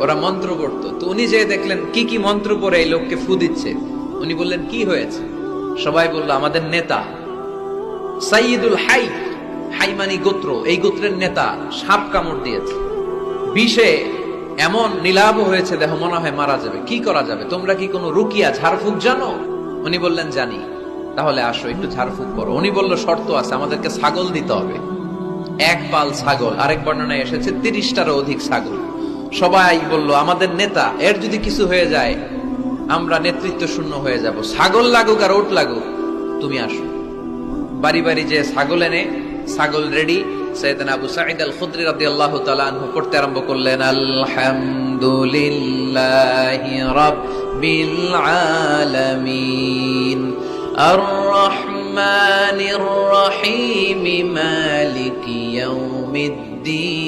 ওরা মন্ত্র পড়তো। তো উনি যে দেখলেন, কি কি মন্ত্র পরে এই লোককে ফু দিচ্ছে। উনি বললেন, কি হয়েছে? সবাই বলল, আমাদের নেতা। সাইয়দুল হাই, হাইমানি গোত্র, এই গোত্রের নেতা সাপ কামড় দিয়েছে। বিষে এমন নীলাভ হয়েছে, দেহ মনে হয় মারা যাবে। কি করা যাবে? তোমরা কি কোনো রুকিয়া ঝাড়ফুঁক জানো? উনি বললেন, জানি। তাহলে আসো, একটু ঝাড়ফুঁক করো। উনি বলল, শর্ত আছে, আমাদেরকে ছাগল দিতে হবে। এক পাল ছাগল, আরেক বর্ণনায় এসেছে, তিরিশটারও অধিক ছাগল। সবাই বলল, আমাদের নেতা, এর যদি কিছু হয়ে যায়, আমরা নেতৃত্ব শূন্য হয়ে যাব। ছাগল লাগুক আর ওট লাগুক, তুমি আসো। বাড়ি বাড়ি যে ছাগল এনে, ছাগল রেডি, সৈয়দনা আবু সাঈদ আল খুদরি রাদিয়াল্লাহু তাআলা আনহু পড়তে আরম্ভ করলেন, আলহামদুলিল্লাহি রাব্বিল আলামিন আর রহমানির রহিম, মালিকি ইয়াউমিদ্দিন।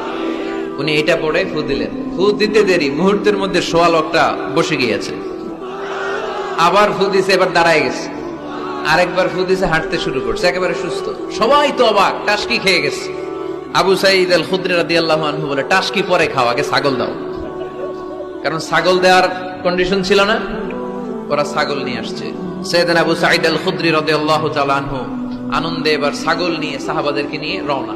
উনি এটা পড়ে ফু দিলেন। ফু দিতে দেরি, মুহূর্তের মধ্যে সোয়া লোকটা বসে গিয়েছে। আবার ফু দিছে, এবার দাঁড়ায় গেছে। আরেকবার ফু দিছে, হাঁটতে শুরু করছে, একেবারে সুস্থ। সবাই তো অবাক, টাসকি খেয়ে গেছে। আবু সাইদ আল খুদ্রি রাদিয়াল্লাহু আনহু বলে, টাসকি পরে খাও, আগে ছাগল দাও। কারণ ছাগল দেওয়ার কন্ডিশন ছিল না, ওরা ছাগল নিয়ে আসছে। সৈয়দান আবু সাইদ আল খুদ্রি রাদিয়াল্লাহু তাআলা আনহু আনন্দে এবার ছাগল নিয়ে, সাহাবাদেরকে নিয়ে রওনা।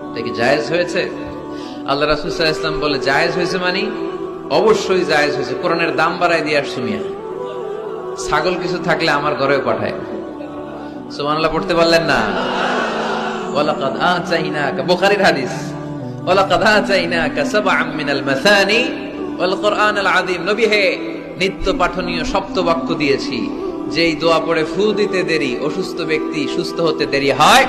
এটা কি জায়েজ হয়েছে? আল্লাহ রাসুল ইসলাম বলে, জায়েজ হয়েছে মানে? অবশ্যই জায়েজ হয়েছে। কোরআনের দাম বাড়ায় দিয়ে আসছো মিয়া। ছাগল কিছু থাকলে আমার ঘরেও পাঠায়। সুবহানাল্লাহ, পড়তে পারলেন না? ওয়ালাকাদ আতাইনাকা বুখারীর হাদিস। ওয়ালাকাদ আতাইনাকা সাবআম মিনাল মাসানি ওয়াল কোরআনাল আযীম। নবী হে, নিত্য পাঠনীয় সপ্ত বাক্য দিয়েছি। যেই দোয়া পড়ে ফু দিতে দেরি, অসুস্থ ব্যক্তি সুস্থ হতে দেরি হয়